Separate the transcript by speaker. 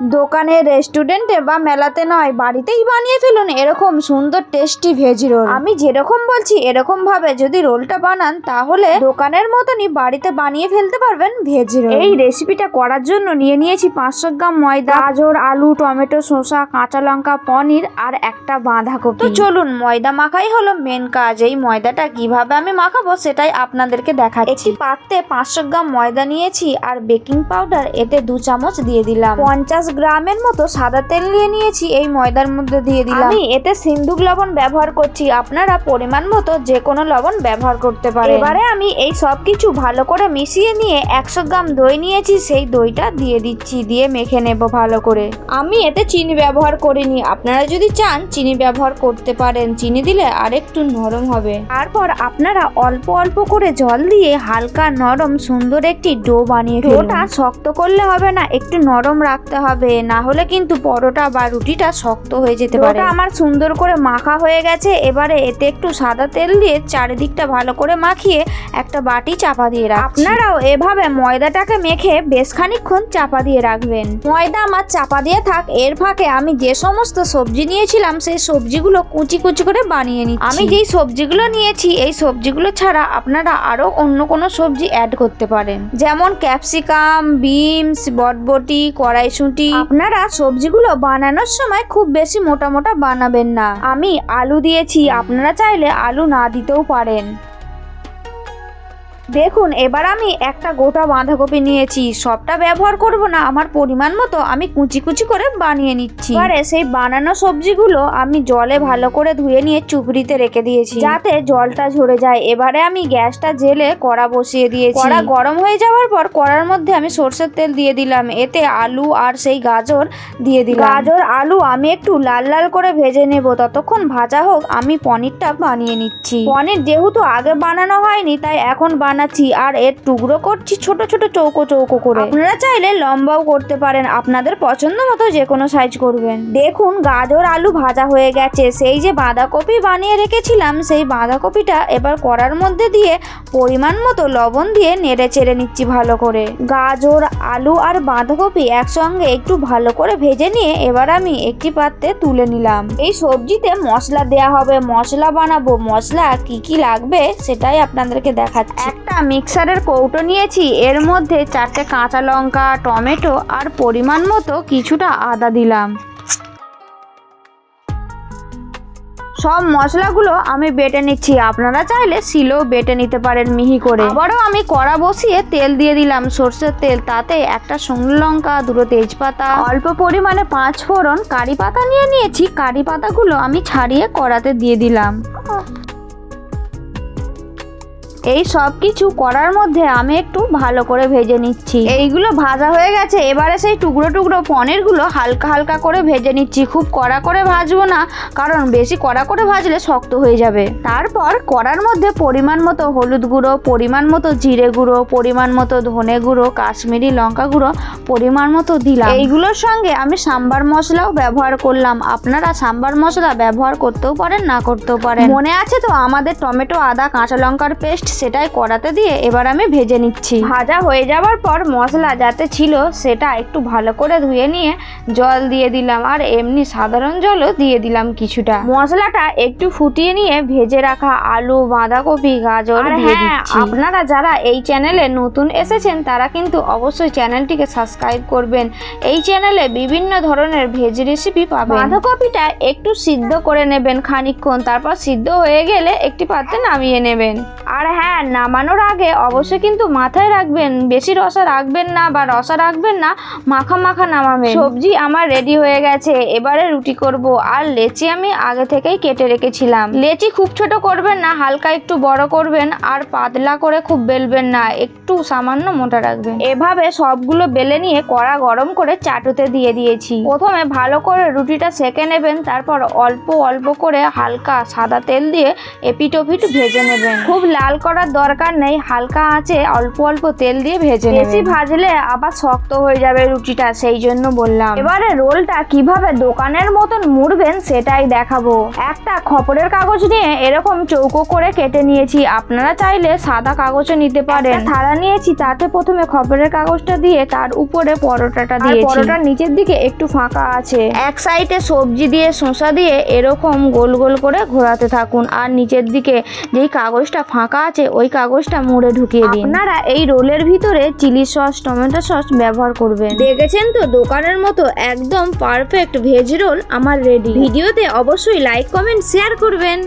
Speaker 1: দোকানে রেস্টুরেন্টে বা মেলাতে নয় বাড়িতেই বানিয়ে ফেলুন এরকম সুন্দর টেস্টি ভেজ রোল আমি যেরকম বলছি এরকম ভাবে যদি রোলটা বানান তাহলে দোকানের মতনই বাড়িতে বানিয়ে ফেলতে পারবেন ভেজ রোল এই রেসিপিটা করার জন্য নিয়ে নিয়েছি পাঁচশো গ্রাম ময়দা গাজর আলু টমেটো শসা কাঁচা লঙ্কা পনির আর একটা বাঁধাকপি। তো চলুন ময়দা মাখাই হলো মেন কাজ। এই ময়দাটা কীভাবে আমি মাখাবো সেটাই আপনাদেরকে দেখাচ্ছি। একটি পাত্রে পাঁচশো গ্রাম ময়দা নিয়েছি আর বেকিং পাউডার এতে দু চামচ দিয়ে দিলাম। পঞ্চাশ গ্রামের মতো সাদা তেল নিয়ে নিয়েছি এই ময়দার মধ্যে দিয়ে দিলাম। আমি এতে সিন্ধুক লবণ ব্যবহার করছি আপনারা পরিমাণ মতো যে কোনো লবণ ব্যবহার করতে পারেন। এবারে আমি এই সব কিছু ভালো করে মিশিয়ে নিয়ে একশো গ্রাম দই নিয়েছি সেই দইটা দিয়ে দিচ্ছি দিয়ে মেখে নেব ভালো করে। আমি এতে চিনি ব্যবহার করিনি আপনারা যদি চান চিনি ব্যবহার করতে পারেন চিনি দিলে আরেকটু নরম হবে। তারপর আপনারা অল্প অল্প করে জল দিয়ে হালকা নরম সুন্দর একটি ডো বানিয়ে ডোটা শক্ত করলে হবে না একটু নরম রাখতে হবে। না হলে কিন্তু পরোটা বা রুটিটা শক্ত হয়ে যেতে পারে। আমার সুন্দর করে মাখা হয়ে গেছে। এবারে এতে একটু সাদা তেল দিয়ে চারিদিকটা ভালো করে মাখিয়ে একটা বাটি চাপা দিয়ে রাখ আপনারাও এভাবে ময়দাটাকে মেখে বেশ খানিকক্ষণ চাপা দিয়ে রাখবেন। ময়দা আমার চাপা দিয়ে থাক এর ফাঁকে আমি যে সমস্ত সবজি নিয়েছিলাম সেই সবজিগুলো কুচি কুচি করে বানিয়ে নিচ্ছি। আমি যেই সবজিগুলো নিয়েছি এই সবজিগুলো ছাড়া আপনারা আরও অন্য কোনো সবজি অ্যাড করতে পারেন। যেমন ক্যাপসিকাম বিনস বটবটি কড়াইশুঁটি আপনারা সবজিগুলো বানানোর সময় খুব বেশি মোটা মোটা বানাবেন না। আমি আলু দিয়েছি, আপনারা চাইলে আলু না দিতেও পারেন। দেখুন, এবার আমি একটা গোটা বাঁধাকপি নিয়েছি। সবটা ব্যবহার করব না, আমার পরিমাণ মতো আমি কুচি কুচি করে বানিয়ে নিচ্ছি। এবারে সেই বানানো সবজিগুলো আমি জলে ভালো করে ধুয়ে নিয়ে চুপড়িতে রেখে দিয়েছি। যাতে জলটা ঝরে যায়। এবারে আমি গ্যাসটা জেলে কড়া বসিয়ে দিয়েছি। কড়া গরম হয়ে যাওয়ার পর কড়ার মধ্যে আমি সর্ষের তেল দিয়ে দিলাম। এতে আলু আর সেই গাজর দিয়ে দিলাম। গাজর, আলু আমি একটু লাল লাল করে ভেজে নেব। ততক্ষণ ভাজা হোক, আমি পনিরটা বানিয়ে নিচ্ছি। পনির যেহেতু আগে বানানো হয়নি, তাই এখন বানাচ্ছি আর এর টুকরো করছি ছোট ছোট চৌকো চৌকো করে। আপনারা চাইলে লম্বাও করতে পারেন, আপনাদের পছন্দ মতো যে কোনো সাইজ করবেন। দেখুন, গাজর, আলু ভাজা হয়ে গেছে। সেই যে বাঁধাকপি বানিয়ে রেখেছিলাম, সেই বাঁধাকপিটা এবার কড়ার মধ্যে দিয়ে পরিমাণ মতো লবণ দিয়ে নেড়ে চেড়ে নিচ্ছি ভালো করে। গাজর, আলু আর বাঁধাকপি একসঙ্গে একটু ভালো করে ভেজে নিয়ে এবার আমি একটি পাত্রে তুলে নিলাম। এই সবজিতে মশলা দেয়া হবে, মশলা বানাবো। মশলা কি কি লাগবে সেটাই আপনাদেরকে দেখাচ্ছি। একটা মিক্সারের কৌটো নিয়েছি। এর মধ্যে চারটে কাঁচা লঙ্কা, টমেটো আর পরিমাণ মতো কিছুটা আদা দিলাম। সব মশলাগুলো আমি বেটে নিচ্ছি। আপনারা চাইলে শিলেও বেটে নিতে পারেন মিহি করে। আবারও আমি কড়া বসিয়ে তেল দিয়ে দিলাম। সর্ষের তেল, তাতে একটা শুকনো লঙ্কা, দুটো তেজপাতা, অল্প পরিমাণে পাঁচ ফোড়ন কারি পাতা নিয়ে নিয়েছি। কারি পাতাগুলো আমি ছাড়িয়ে কড়াতে দিয়ে দিলাম। এই সব কিছু করার মধ্যে আমি একটু ভালো করে ভেজে নিচ্ছি। এইগুলো ভাজা হয়ে গেছে, এবারে সেই টুকরো টুকরো পনিরগুলো হালকা হালকা করে ভেজে নিচ্ছি। খুব কড়া করে ভাজবো না, কারণ বেশি কড়া করে ভাজলে শক্ত হয়ে যাবে। তারপর কড়ার মধ্যে পরিমাণ মতো হলুদ গুঁড়ো, পরিমাণ মতো জিরে গুঁড়ো, পরিমাণ মতো ধনে গুঁড়ো, কাশ্মীরি লঙ্কা গুঁড়ো, পরিমাণ মতো দিলাম। এইগুলোর সঙ্গে আমি সাম্বার মশলাও ব্যবহার করলাম। আপনারা সাম্বার মশলা ব্যবহার করতেও পারেন, না করতেও পারেন। মনে আছে তো আমাদের টমেটো, আদা, কাঁচা লঙ্কার পেস্ট সেটাই কড়াতে দিয়ে এবার আমি ভেজে নিচ্ছি। ভাজা হয়ে যাওয়ার পর মশলা যাতে ছিল সেটা একটু ভালো করে ধুয়ে নিয়ে জল দিয়ে দিলাম আর এমনি সাধারণ জলও দিয়ে দিলাম কিছুটা। মশলাটা একটু ফুটিয়ে নিয়ে ভেজে রাখা আলু বাঁধাকপি গাজর দিয়ে দিচ্ছি। আপনারা যারা এই চ্যানেলে নতুন এসেছেন তারা কিন্তু অবশ্যই চ্যানেলটিকে সাবস্ক্রাইব করবেন। এই চ্যানেলে বিভিন্ন ধরনের ভেজ রেসিপি পাবেন। বাঁধাকপিটা একটু সিদ্ধ করে নেবেন খানিকক্ষণ তারপর সিদ্ধ হয়ে গেলে একটি পাত্রে নামিয়ে নেবেন। আর হ্যাঁ নামানোর আগে অবশ্যই কিন্তু মাথায় রাখবেন, বেশি রসা রাখবেন না বা রসা রাখবেন না, মাখা মাখা নামাবেন। সবজি আমার রেডি হয়ে গেছে, এবারে রুটি করব। আর লেচি আমি আগে থেকেই কেটে রেখেছিলাম। লেচি খুব ছোট করবেন না, হালকা একটু বড় করবেন, আর পাতলা করে খুব বেলবেন না, একটু সামান্য মোটা রাখবেন। এভাবে সবগুলো বেলে নিয়ে কড়া গরম করে চাটুতে দিয়ে দিয়েছি। প্রথমে ভালো করে রুটিটা সেকে নেবেন, তারপর অল্প অল্প করে হালকা সাদা তেল দিয়ে এপিট ওপিট ভেজে নেবেন। খুব লাল করা করার দরকার নেই হালকা আঁচে অল্প অল্প তেল দিয়ে ভেজে বেশি ভাজলে আবার শক্ত হয়ে যাবে রুটিটা সেই জন্য বললাম। এবারে রোলটা কীভাবে দোকানের মতন মুড়বেন সেটাই দেখাবো। একটা খপরের কাগজ নিয়ে এরকম চৌকো করে কেটে নিয়েছি। আপনারা চাইলে সাদা কাগজও নিতে পারেন। থালা নিয়েছি তাতে প্রথমে খপরের কাগজটা দিয়ে তার উপরে পরোটাটা দিয়ে পরোটার নিচের দিকে একটু ফাঁকা আছে। এক সাইডে সবজি দিয়ে শসা দিয়ে এরকম গোল গোল করে ঘোরাতে থাকুন। আর নিচের দিকে যেই কাগজটা ফাঁকা আছে ওই কাগজটা মুড়ে ঢুকিয়ে দিন। আপনারা এই রোলের ভিতরে চিলি সস টমেটো সস ব্যবহার করবেন। দেখেছেন তো? দোকানের মতো একদম পারফেক্ট ভেজ রোল আমার রেডি ভিডিওতে অবশ্যই লাইক কমেন্ট শেয়ার করবেন।